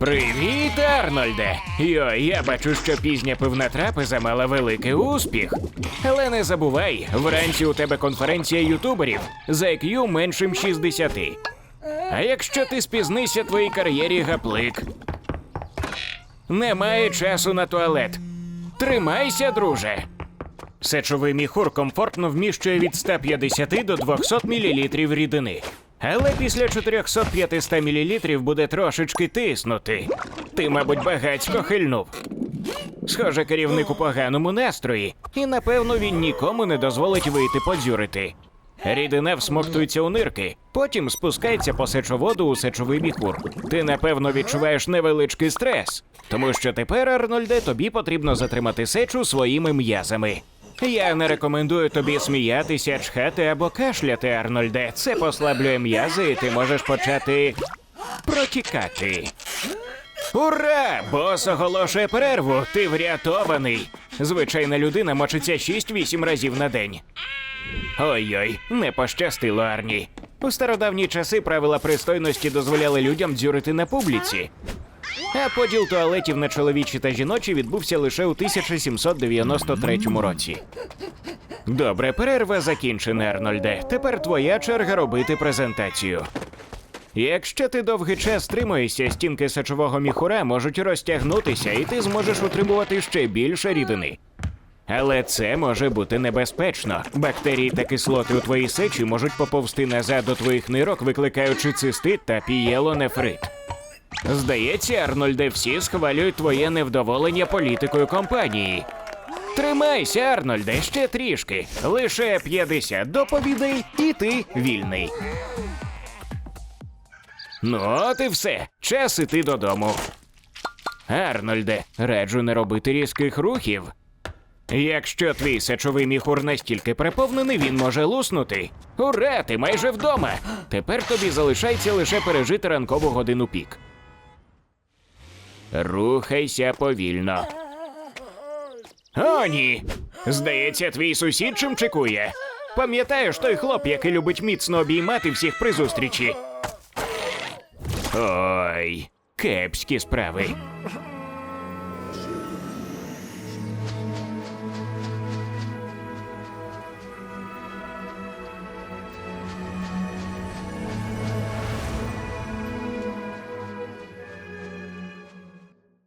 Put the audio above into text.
Привіт, Арнольде! Йо, я бачу, що пізня пивна трапеза мала великий успіх. Але не забувай, вранці у тебе конференція ютуберів за IQ меншим 60. А якщо ти спізнися твоїй кар'єрі гаплик. Немає часу на туалет. Тримайся, друже. Сечовий міхур комфортно вміщує від 150 до 200 мл рідини. Але після 400-500 мл буде трошечки тиснути. Ти, мабуть, багацько хильнув. Схоже, керівник у поганому настрої, і напевно він нікому не дозволить вийти подзюрити. Рідина всмоктується у нирки, потім спускається по сечоводу у сечовий міхур. Ти напевно відчуваєш невеличкий стрес, тому що тепер, Арнольде, тобі потрібно затримати сечу своїми м'язами. Я не рекомендую тобі сміятися, чхати або кашляти, Арнольде. Це послаблює м'язи, і ти можеш почати протікати. Ура! Бос оголошує перерву. Ти врятований. Звичайна людина мочиться 6-8 разів на день. Ой-ой, не пощастило Арні. У стародавні часи правила пристойності дозволяли людям дзюрити на публіці. А поділ туалетів на чоловічі та жіночі відбувся лише у 1793 році. Добре, перерва закінчена, Арнольде. Тепер твоя черга робити презентацію. Якщо ти довгий час стримуєшся, стінки сечового міхура можуть розтягнутися, і ти зможеш утримувати ще більше рідини. Але це може бути небезпечно. Бактерії та кислоти у твоїй сечі можуть поповзти назад до твоїх нирок, викликаючи цистит та пієлонефрит. Здається, Арнольде, всі схвалюють твоє невдоволення політикою компанії. Тримайся, Арнольде, ще трішки. Лише 50 доповідей, і ти вільний. Ну, от і все. Час іти додому. Арнольде, раджу не робити різких рухів. Якщо твій сечовий міхур настільки переповнений, він може луснути. Ура, ти майже вдома. Тепер тобі залишається лише пережити ранкову годину пік. Рухайся повільно. О, ні. Здається, твій сусід чим чекує. Пам'ятаєш той хлоп, який любить міцно обіймати всіх при зустрічі? Ой, кепські справи.